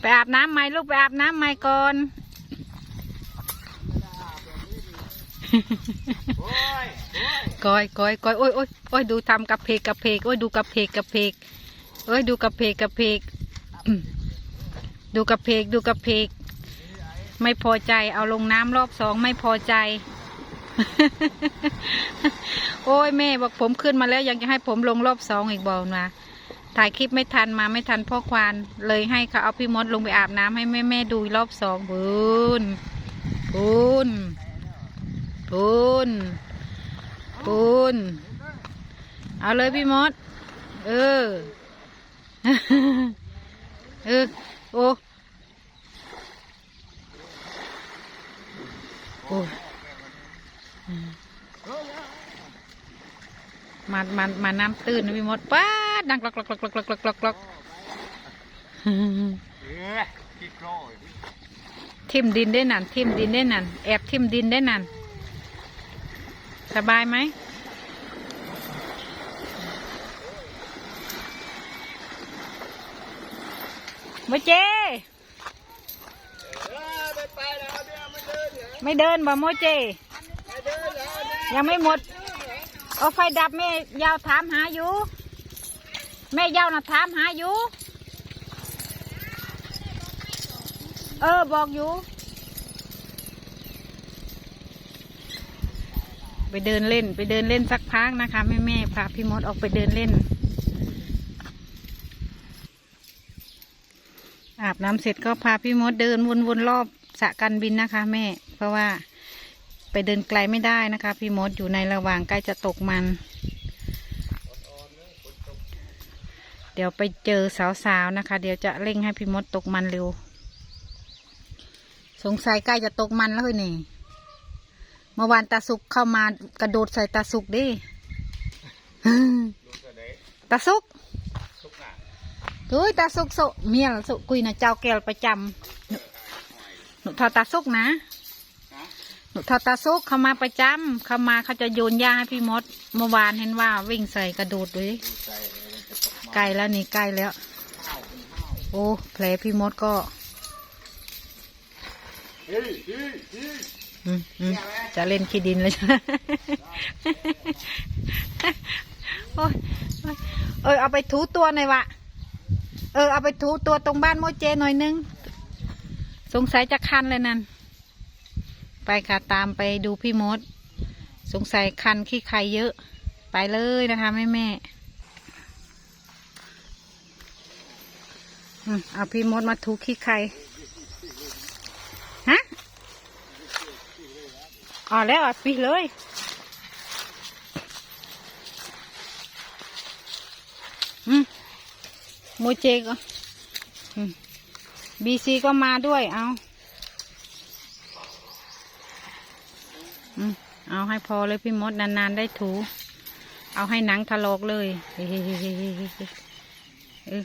ไปอาบน้ำไหมลูกไปอาบน้ำไหมก่อนก้อยก้อยก้อยโอ้ยโอ้ยโอ้ยดูทำกับเพกกับเพกโอ้ยดูกับเพกกับเพกโอ้ยดูกับเพกกับเพกดูกับเพกดูกับเพกไม่พอใจเอาลงน้ำรอบสองไม่พอใจ โอ้ยแม่บอกผมขึ้นมาแล้วยังจะให้ผมลงรอบสองอีกบอกนะ ถ่ายคลิปไม่ทันมาไม่ทันพ่อควานเลยให้เขาเอาพี่มดลงไปอาบน้ำให้แม่แม่ดูรอบสองบุญบุญบุญปูนเอาเลยพี่มด เออ เออ โอ้โอ้มามามาน้ำตื้นนะพี่มดป้า ดังกรอกกรอกกรอกกรอกกรอกกรอกทิมดินได้นั่นทิมดินได้นั่นแอบทิมดินได้นั่นสบายไหมมาเจ ไม่เดินบ่โมเจ ยังไม่หมด เอาไฟดับแม่ยาวถามหาอยู่ แม่ยาน่ะถามหาอยู่ เออบอกอยู่ ไปเดินเล่น ไปเดินเล่นสักพักนะคะแม่แม่พาพี่มดออกไปเดินเล่น อาบน้ำเสร็จก็พาพี่มดเดินวนๆรอบสะการบินนะคะ แม่ เพราะว่าไปเดินไกลไม่ได้นะคะ พี่มดอยู่ในระหว่างใกล้จะตกมัน เดี๋ยวไปเจอสาวๆนะคะ เดี๋ยวจะเร่งให้พี่มดตกมันเร็ว สงสัยใกล้จะตกมันแล้วเฮ้ยนี่เมื่อวานตาสุกเข้ามากระโดดใส่ตาสุกดิตาสุกเฮ้ยตาสุกโสเมียลสุกุยนะเจ้าแก้วประจำหนูทอตาสุกนะหนูทอตาซุกเข้ามาประจำเข้ามาเขาจะโยนหญ้าให้พี่มด เมื่อวานเห็นว่าวิ่งใส่กระโดดด้วย ใกล้แล้วนี่ใกล้แล้ว โอ้แผลพี่มดก็จะเล่นขี้ดินเลยโอ้ยโอ้ยเออเอาไปถูตัวหน่อยวะ เออเอาไปถูตัวตรงบ้านโมเจหน่อยนึง สงสัยจะคันเลยนั่น ไปค่ะตามไปดูพี่มด สงสัยคันขี้ใครเยอะ ไปเลยนะคะแม่แม่อืม เอาพี่มดมาถูขี้ใครฮะอ๋อแล้วอะปีเลยอืมโมเจก็บีซีก็มาด้วยเอาเอาให้พอเลยพี่มดนานๆได้ถู เอาให้หนังถลอกเลยเฮ้เออ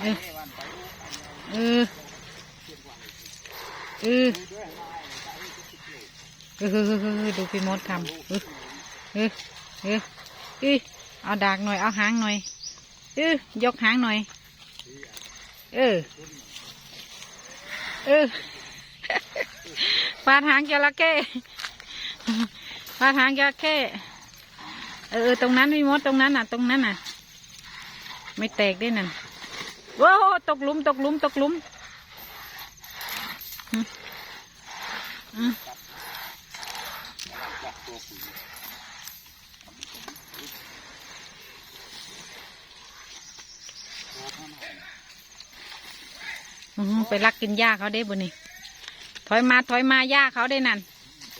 เออเออเออเออเออดูพี่มดทำเออเออเออเออเอาดากหน่อยเอาหางหน่อยเออยกหางหน่อยเออเออปลาหางจระเข้ปลาหางจระเข้เออตรงนั้นพี่มดตรงนั้นน่ะ ตรงนั้นน่ะ ไม่แตกได้นั่น ว้าวตกลุมตกลุมตกลุมอืมอืมไปลักกินหญ้าเขาได้บุนี่ถอยมาถอยมาหญ้าเขาได้นั่น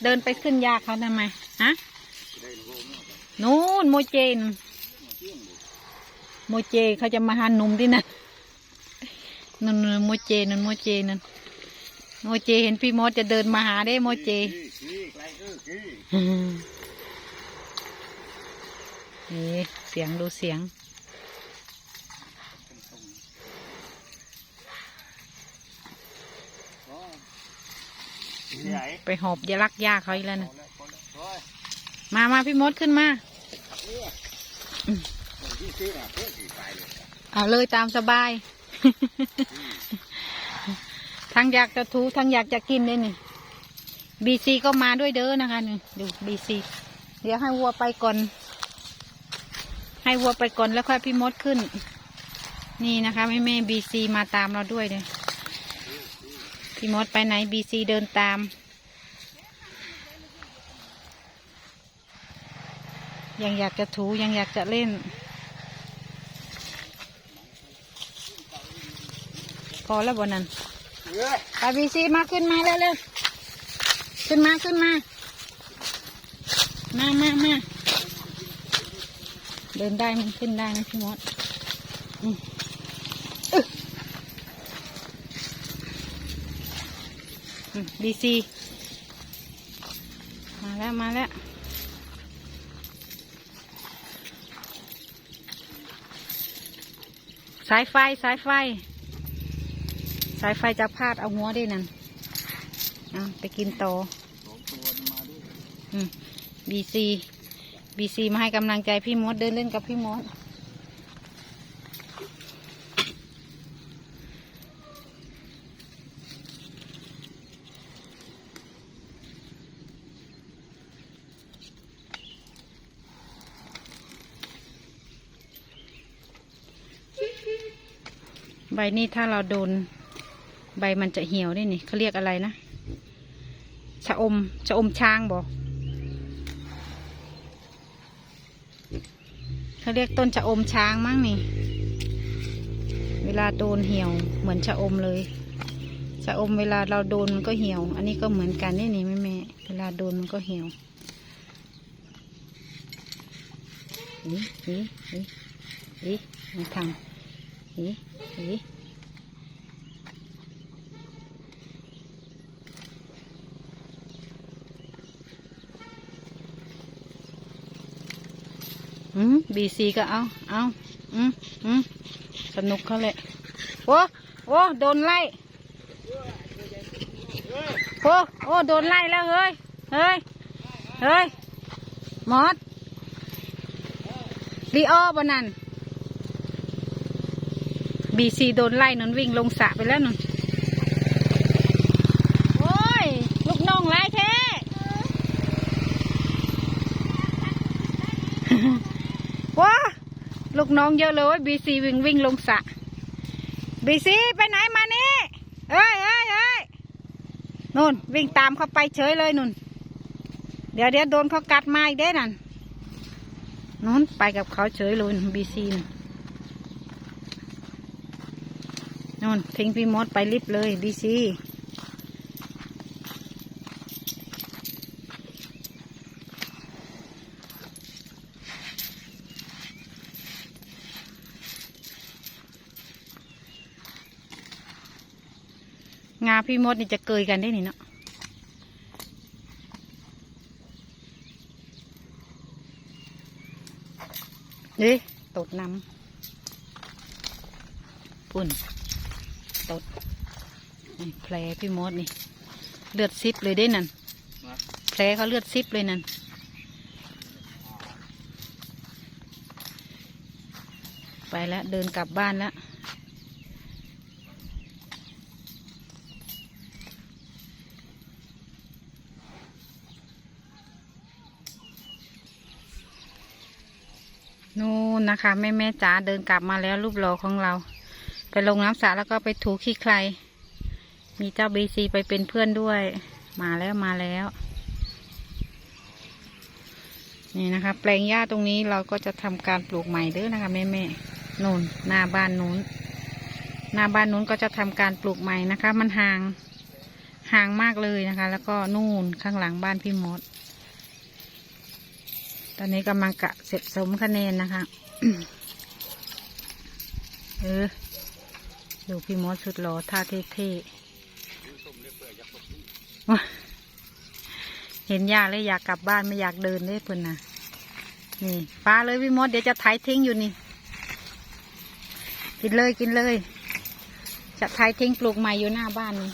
เดินไปขึ้นหญ้าเขาทำไมฮะนู่นโมเจนโมเจเขาจะมาหาหนุ่มที่นั่น นนโมเจนนโมเจนนโมเจเห็นพี่มดจะเดินมาหาได้โมเจขี้ขี้ไกลเสียงดูเสียง ไปหอบยาลักยาเขาอีกแล้วนะมามาพี่มดขึ้นมาเอาเลยตามสบาย ทั้งอยากจะทูทั้งอยากจะกินเลยนี่บีซีก็มาด้วยเด้อนะคะนี่ดูบีซีเดี๋ยวให้วัวไปก่อน ให้วัวไปก่อนแล้วค่อยพี่มดขึ้น นี่นะคะแม่แม่บีซีมาตามเราด้วยเลยพี่มดไปไหนบีซีเดินตาม ยังอยากจะถูยังอยากจะเล่น พอแล้วบนนั้นเอ้ยไปบีซีมาขึ้นมาเร็วๆขึ้นมาขึ้นมา มามามาเดินได้มันขึ้นได้นะพี่มดอืมอึ๊ะอืมบีซีมาแล้ว มาแล้วสายไฟ สายไฟสายไฟจะพาดเอาหัวด้วยนั่นเอาไปกินต่อสองตัวนี่มาด้วยอืมบีซีบีซีมาให้กำลังใจพี่มดเดินเล่นกับพี่มดใบนี้ถ้าเราโดน ใบมันจะเหี่ยวได้นี่เขาเรียกอะไรนะชะอมชะอมช้างบอกเขาเรียกต้นชะอมช้างมั้งนี่ เวลาโดนเหี่ยวเหมือนชะอมเลยชะอมเวลาเราโดนมันก็เหี่ยว อันนี้ก็เหมือนกันนี่นี่แม่แม่เวลาโดนมันก็เหี่ยวอีอีอีอีมาทำอีอี อืมบีซีก็เอาเอาอืมอืมสนุกเขาเลยโอ้โอ้โดนไล่โอ้โอ้โดนไล่แล้วเฮ้ยเฮ้ยเฮ้ยมอสลีโอบนั่นบีซีโดนไล่นนวิ่งลงสระไปแล้วนนโอ้ย ลูกน้องไล่แท้ ว้าลู กน้องเยอะเลยบีซีวิ่งวิ่งลงสะบีซีไปไหนมานี่เอ้ยเอ้ยเอ้ยนู่นวิ่งตามเขาไปเฉยเลยนู่น เดี๋ยวเดี๋ยวโดนเขากัดมาอีกเด้นั่นนู่นไปกับเขาเฉยเลยบีซีนู่นทิ้งพี่มดไปลิบเลยบีซี พี่มดนี่จะเกยกันได้นี่เนาะเด้ตดน้ำปุ่นตดนี่แผลพี่มดนี่ เลือดซิบเลยได้นั่นแผลเขาเลือดซิบเลยนั่นไปแล้วเดินกลับบ้านแล้ว นู่นนะคะแม่แม่จ๋าเดินกลับมาแล้วรูปหล่อของเรา ไปลงน้ำสระแล้วก็ไปถูขี้ใคร มีเจ้าบีซีไปเป็นเพื่อนด้วย มาแล้วมาแล้ว นี่นะคะ แปลงหญ้าตรงนี้เราก็จะทำการปลูกใหม่เด้อนะคะแม่แม่นู่นหน้าบ้านนู้นหน้าบ้านนู้นก็จะทำการปลูกใหม่นะคะ มันห่างห่างมากเลยนะคะ แล้วก็นู่นข้างหลังบ้านพี่มด ตอนนี้กำลังกะเสร็จสมคะแนนนะคะ เออ ดูพี่มดสุดหล่อท่าเท่ๆเห็นยาเลยอยากกลับบ้านไม่อยากเดินเลยเพิ่อนน่ะนี่ปลาเลยพี่มดเดี๋ยวจะไถทิ้งอยู่นี่ กินเลยกินเลย จะไถทิ้งปลูกใหม่อยู่หน้าบ้านนี่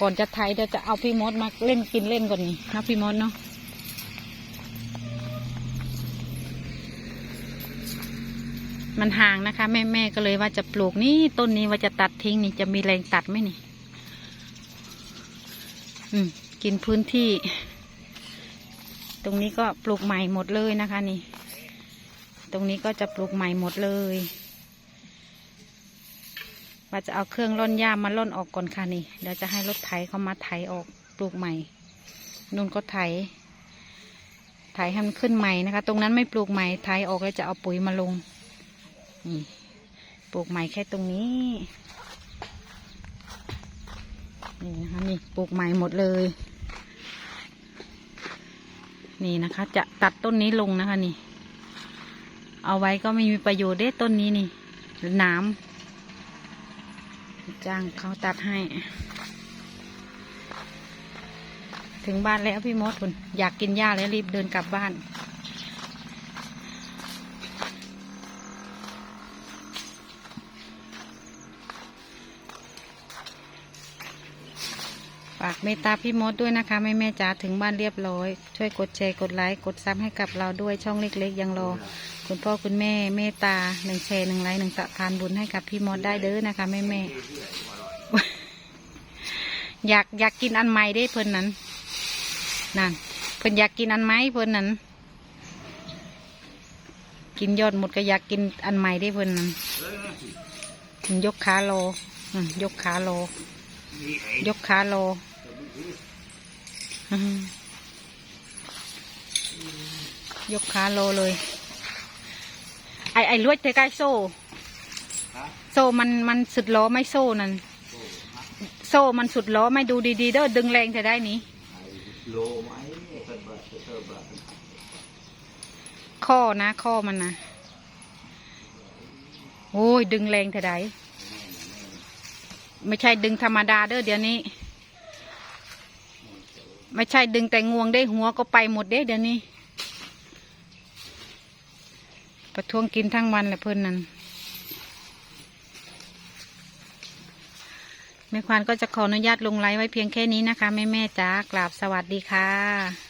ก่อนจะไถเดี๋ยวจะเอาพี่มดมาเล่นกินเล่นก่อนนี่นะพี่มดเนาะ มันห่างนะคะ แม่แม่ก็เลยว่าจะปลูกนี่ต้นนี้ว่าจะตัดทิ้งนี่จะมีแรงตัดไหมนี่ อืม กินพื้นที่ ตรงนี้ก็ปลูกใหม่หมดเลยนะคะ นี่ ตรงนี้ก็จะปลูกใหม่หมดเลยว่าจะเอาเครื่องร่อนหญ้ามาร่อนออกก่อนค่ะนี่เดี๋ยวจะให้รถไถเขามาไถออกปลูกใหม่นุ่นก็ไถไถให้มันขึ้นใหม่นะคะ ตรงนั้นไม่ปลูกใหม่ไถออกแล้วจะเอาปุ๋ยมาลง นี่ปลูกใหม่แค่ตรงนี้ นี่นะคะนี่ปลูกใหม่หมดเลย นี่นะคะ จะตัดต้นนี้ลงนะคะนี่ เอาไว้ก็ไม่มีประโยชน์เด้ต้นนี้นี่น้ำจ้างเขาตัดให้ ถึงบ้านแล้วพี่มดคุณอยากกินหญ้าแล้วรีบเดินกลับบ้าน มตตาพี่มดด้วยนะคะแม่แม่จ๋าถึงบ้านเรียบร้อย ช่วยกดแชร์กดไลค์กดซับให้กับเราด้วยช่องเล็กๆยังรอ คุณพ่อคุณแม่เมตตาหนึ่งแชร์หนึ่งไลค์หนึ่งสะพานบุญให้กับพี่มดได้เด้อนะคะแม่แม่อยากอยากกินอันใหม่ได้เพิ่นนั้นนั่นเพิ่นอยากกินอันไหมเพิ่นนั้น กินยอดหมดก็อยากกินอันใหม่ได้เพิ่นนั้นยกขาโลยกขาโลยกขาโล ยกขาโลเลย ไอไอลวดเทใกล้โซ่ฮะโซ่มันมันสุดล้อไหม่โซ่นั่น โซ่มันสุดล้อไหม่ดูดีๆเด้อดึงแรงจะได้นี้โลไหมเติมเบิดเติมเบิดข้อนะข้อมันนะโอ้ยดึงแรงแต่ใดไม่ใช่ดึงธรรมดาเด้อเดี๋ยวนี้ ไม่ใช่ดึงแต่งวงได้หัวก็ไปหมดเด้เดี๋ยวนี้ ประท้วงกินทั้งวันแหละเพื่อนนั้นแม่ควานก็จะขออนุญาตลงไลฟ์ไว้เพียงแค่นี้นะคะ แม่แม่จ้ากราบสวัสดีค่ะ